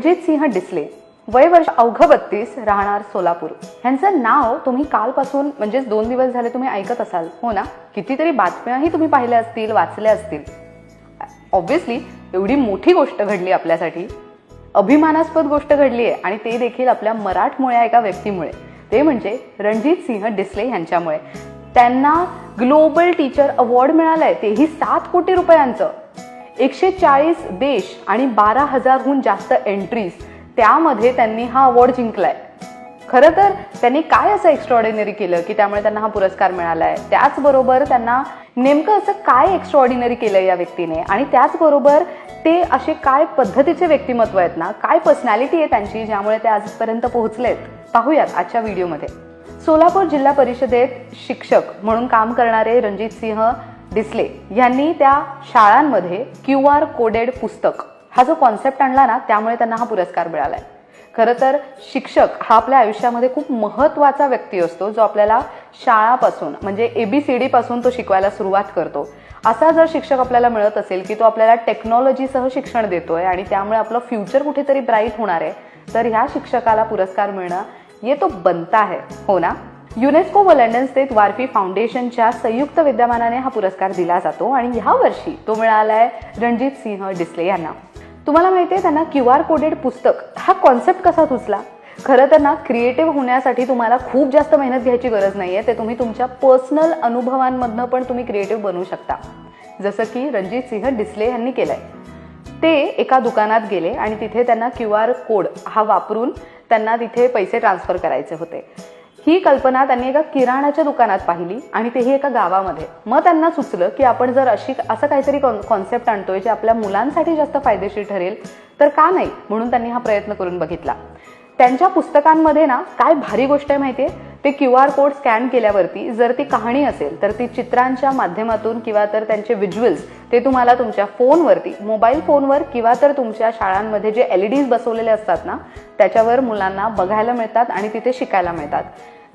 रणजित सिंह डिसले. वय वर्ष अवघ बत्तीस राहणार सोलापूर. ह्यांचं नाव तुम्ही कालपासून म्हणजेच दोन दिवस झाले तुम्ही ऐकत असाल. हो ना? कितीतरी बातम्याही तुम्ही पाहिल्या असतील वाचल्या असतील. ऑब्व्हियसली एवढी मोठी गोष्ट घडली आपल्यासाठी. अभिमानास्पद गोष्ट घडली आहे आणि ते देखील आपल्या मराठमोळ्या एका व्यक्तीमुळे. ते म्हणजे रणजित सिंह डिसले यांच्यामुळे त्यांना ग्लोबल टीचर अवॉर्ड मिळालाय. तेही सात कोटी रुपयांचं. एकशे चाळीस देश आणि बारा हजारहून जास्त एंट्रीज त्यामध्ये त्यांनी हा अवॉर्ड जिंकलाय. खरं तर त्यांनी काय असं एक्स्ट्रॉर्डिनरी केलं की त्यामुळे त्यांना हा पुरस्कार मिळालाय? त्याचबरोबर त्यांना नेमकं असं काय एक्स्ट्रॉर्डिनरी केलं या व्यक्तीने? आणि त्याचबरोबर ते असे काय पद्धतीचे व्यक्तिमत्व आहेत ना काय पर्सनॅलिटी आहे त्यांची ज्यामुळे ते आजपर्यंत पोहोचलेत? पाहूयात आजच्या व्हिडिओमध्ये सोलापूर जिल्हा परिषदेत शिक्षक म्हणून काम करणारे रणजित सिंह डिसले यांनी त्या शाळांमध्ये क्यू आर कोडेड पुस्तक हा जो कॉन्सेप्ट आणला ना त्यामुळे त्यांना हा पुरस्कार मिळालाय. खरं तर शिक्षक हा आपल्या आयुष्यामध्ये खूप महत्त्वाचा व्यक्ती असतो जो आपल्याला शाळापासून म्हणजे एबीसीडी पासून तो शिकवायला सुरुवात करतो. असा जर शिक्षक आपल्याला मिळत असेल की तो आपल्याला टेक्नॉलॉजीसह शिक्षण देतोय आणि त्यामुळे आपलं फ्युचर कुठेतरी ब्राईट होणार आहे तर ह्या शिक्षकाला पुरस्कार मिळणं ये तो बनता है हो ना? युनेस्को व लंडन स्थित वारफी फाउंडेशनच्या संयुक्त विद्यमानाने हा पुरस्कार दिला जातो आणि ह्या वर्षी तो मिळालाय रणजित सिंह डिसले यांना. तुम्हाला माहिती आहे त्यांना क्यू आर कोडेड पुस्तक हा कॉन्सेप्ट कसा सुचला? खरं तर ना क्रिएटिव्ह होण्यासाठी तुम्हाला खूप जास्त मेहनत घ्यायची गरज नाही आहे ते तुम्ही तुमच्या पर्सनल अनुभवांमधनं पण तुम्ही क्रिएटिव्ह बनवू शकता. जसं की रणजित सिंह डिसले यांनी केलंय. ते एका दुकानात गेले आणि तिथे त्यांना क्यू आर कोड हा वापरून त्यांना तिथे पैसे ट्रान्सफर करायचे होते. ही कल्पना त्यांनी एका किराणाच्या दुकानात पाहिली आणि तेही एका गावामध्ये. मग त्यांना सुचलं की आपण जर अशी असं काहीतरी कॉन्सेप्ट आणतोय जे आपल्या मुलांसाठी जास्त फायदेशीर ठरेल तर का नाही? म्हणून त्यांनी हा प्रयत्न करून बघितला. त्यांच्या पुस्तकांमध्ये ना काय भारी गोष्ट आहे माहितीये? ते क्यू आर कोड स्कॅन केल्यावरती जर ती कहाणी असेल तर ती चित्रांच्या माध्यमातून किंवा तर त्यांचे व्हिज्युअल्स ते तुम्हाला तुमच्या फोनवरती मोबाईल फोनवर किंवा तर तुमच्या शाळांमध्ये जे एल ई डीज बसवलेले असतात ना त्याच्यावर मुलांना बघायला मिळतात आणि तिथे शिकायला मिळतात.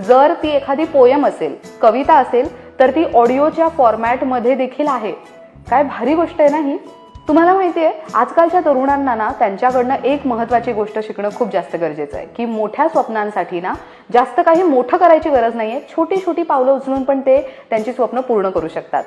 जर ती एखादी पोयम असेल कविता असेल तर ती ऑडिओच्या फॉर्मॅटमध्ये देखील आहे. काय भारी गोष्ट आहे ना ही? तुम्हाला माहिती आहे आजकालच्या तरुणांना ना त्यांच्याकडनं एक महत्त्वाची गोष्ट शिकणं खूप जास्त गरजेचं आहे. की मोठ्या स्वप्नांसाठी ना जास्त काही मोठं करायची गरज नाही आहे छोटी छोटी पावलं उचलून पण ते त्यांची स्वप्न पूर्ण करू शकतात.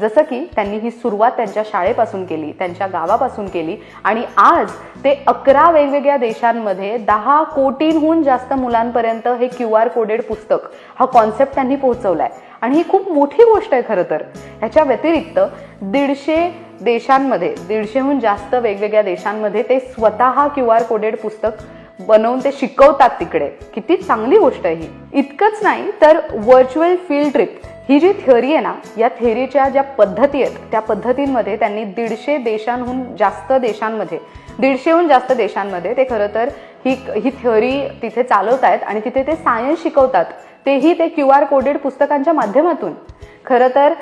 जसं की त्यांनी ही सुरुवात त्यांच्या शाळेपासून केली त्यांच्या गावापासून केली आणि आज ते अकरा वेगवेगळ्या देशांमध्ये दहा कोटींहून जास्त मुलांपर्यंत हे क्यू आर कोडेड पुस्तक हा कॉन्सेप्ट त्यांनी पोहोचवलाय. आणि ही खूप मोठी गोष्ट आहे खरं तर. ह्याच्या व्यतिरिक्त दीडशे देशांमध्ये दीडशेहून जास्त वेगवेगळ्या देशांमध्ये ते स्वतः क्यू आर कोडेड पुस्तक बनवून ते शिकवतात तिकडे. किती चांगली गोष्ट आहे ही. इतकंच नाही तर व्हर्च्युअल फील्ड ट्रिप ही जी थिअरी आहे ना या थिअरीच्या ज्या पद्धती आहेत त्या पद्धतींमध्ये त्यांनी दीडशे देशांहून जास्त देशांमध्ये दीडशेहून जास्त देशांमध्ये ते खरं तर ही ही थिअरी तिथे चालवत आहेत आणि तिथे ते सायन्स शिकवतात. तेही ते क्यू आर कोडेड पुस्तकांच्या माध्यमातून. खरं तर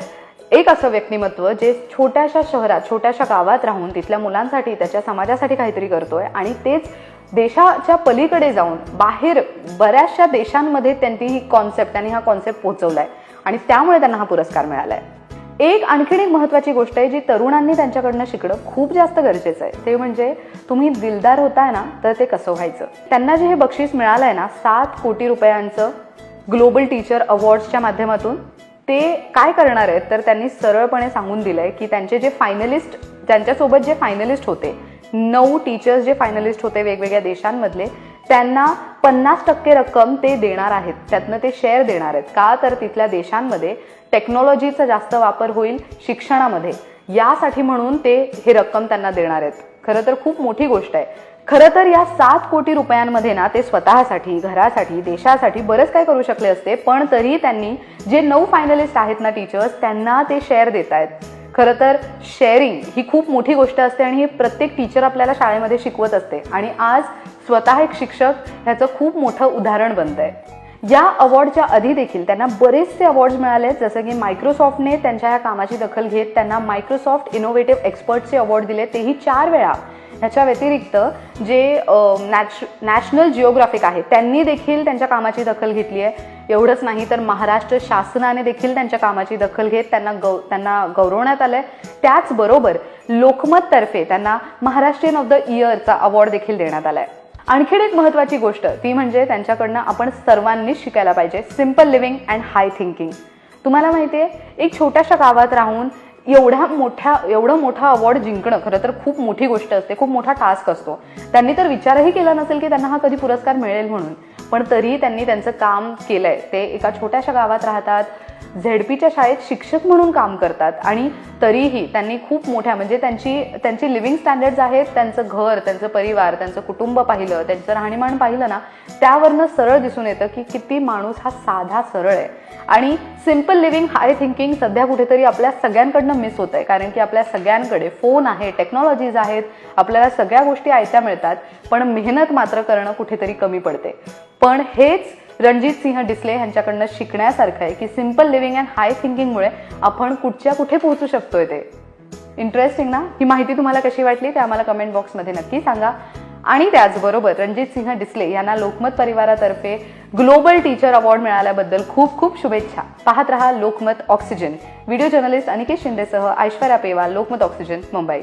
एक असं व्यक्तिमत्व जे छोट्याशा शहरात छोट्याशा गावात राहून तिथल्या मुलांसाठी त्याच्या समाजासाठी काहीतरी करतोय आणि तेच देशाच्या पलीकडे जाऊन बाहेर बऱ्याचशा देशांमध्ये त्यांनी ही कॉन्सेप्ट त्यांनी हा कॉन्सेप्ट पोहोचवला आहे आणि त्यामुळे त्यांना हा पुरस्कार मिळाला आहे एक आणखीन एक महत्वाची गोष्ट आहे जी तरुणांनी त्यांच्याकडनं शिकणं खूप जास्त गरजेचं आहे. ते म्हणजे तुम्ही दिलदार होताय ना तर ते कसं व्हायचं? त्यांना जे हे बक्षीस मिळालं आहे ना सात कोटी रुपयांचं ग्लोबल टीचर अवॉर्ड्सच्या माध्यमातून ते काय करणार आहेत तर त्यांनी सरळपणे सांगून दिलं आहे की त्यांचे जे फायनलिस्ट त्यांच्यासोबत जे फायनलिस्ट होते नऊ टीचर्स जे फायनलिस्ट होते वेगवेगळ्या देशांमधले त्यांना पन्नास टक्के रक्कम ते देणार आहेत. त्यातनं ते शेअर देणार आहेत. का तर तिथल्या देशांमध्ये टेक्नॉलॉजीचा जास्त वापर होईल शिक्षणामध्ये. यासाठी म्हणून ते हे रक्कम त्यांना देणार आहेत. खरं तर खूप मोठी गोष्ट आहे. खरं तर या सात कोटी रुपयांमध्ये ना ते स्वतःसाठी घरासाठी देशासाठी बरंच काय करू शकले असते. पण तरी त्यांनी जे नऊ फायनलिस्ट आहेत ना टीचर्स त्यांना ते शेअर देत आहेत. खरं तर शेअरिंग ही खूप मोठी गोष्ट असते आणि हे प्रत्येक टीचर आपल्याला शाळेमध्ये शिकवत असते. आणि आज स्वतः एक शिक्षक ह्याचं खूप मोठं उदाहरण बनत आहे या अवॉर्डच्या आधी देखील त्यांना बरेचसे अवॉर्ड्स मिळाले जसं की मायक्रोसॉफ्टने त्यांच्या या कामाची दखल घेत त्यांना मायक्रोसॉफ्ट इनोव्हेटिव्ह एक्सपर्टचे अवॉर्ड दिले. तेही चार वेळा. ह्याच्या व्यतिरिक्त जे नॅच नॅशनल जिओग्राफिक आहे त्यांनी देखील त्यांच्या कामाची दखल घेतली आहे. एवढंच नाही तर महाराष्ट्र शासनाने देखील त्यांच्या कामाची दखल घेत त्यांना गौ त्यांना गौरवण्यात आलं आहे त्याचबरोबर लोकमततर्फे त्यांना महाराष्ट्रीयन ऑफ द इयरचा अवॉर्ड देखील देण्यात आला आहे आणखीन एक महत्त्वाची गोष्ट ती म्हणजे त्यांच्याकडनं आपण सर्वांनीच शिकायला पाहिजे. Simple living and high thinking तुम्हाला माहिती आहे एक छोट्याशा गावात राहून एवढ्या मोठ्या एवढं मोठा अवॉर्ड जिंकणं खरं तर खूप मोठी गोष्ट असते खूप मोठा टास्क असतो. त्यांनी तर विचारही केला नसेल की त्यांना हा कधी पुरस्कार मिळेल म्हणून. पण तरीही त्यांनी त्यांचं काम केलंय. ते एका छोट्याशा गावात राहतात. झेडपीच्या शाळेत शिक्षक म्हणून काम करतात आणि तरीही त्यांनी खूप मोठ्या म्हणजे त्यांची त्यांची लिव्हिंग स्टँडर्ड्स आहेत त्यांचं घर त्यांचं परिवार त्यांचं कुटुंब पाहिलं त्यांचं राहणीमान पाहिलं ना त्यावरनं सरळ दिसून येतं की किती माणूस हा साधा सरळ आहे. आणि सिंपल लिव्हिंग हाय थिंकिंग सध्या कुठेतरी आपल्या सगळ्यांकडनं मिस होत आहे कारण की आपल्या सगळ्यांकडे फोन आहे टेक्नॉलॉजीज आहेत आपल्याला सगळ्या गोष्टी आयत्या मिळतात पण मेहनत मात्र करणं कुठेतरी कमी पडते पण हेच रणजित सिंह डिसले यांच्याकडनं शिकण्यासारखं आहे की सिंपल लिव्हिंग अँड हाय थिंकिंगमुळे आपण कुठच्या कुठे पोहोचू शकतोय ते. इंटरेस्टिंग ना? ही माहिती तुम्हाला कशी वाटली ते आम्हाला कमेंट बॉक्समध्ये नक्की सांगा. आणि त्याचबरोबर रणजित सिंह डिसले यांना लोकमत परिवारातर्फे ग्लोबल टीचर अवॉर्ड मिळाल्याबद्दल खूप खूप शुभेच्छा. पाहत रहा Lokmat oxygen. Video journalist Aniket शिंदेसह Aishwarya Pewal Lokmat oxygen Mumbai.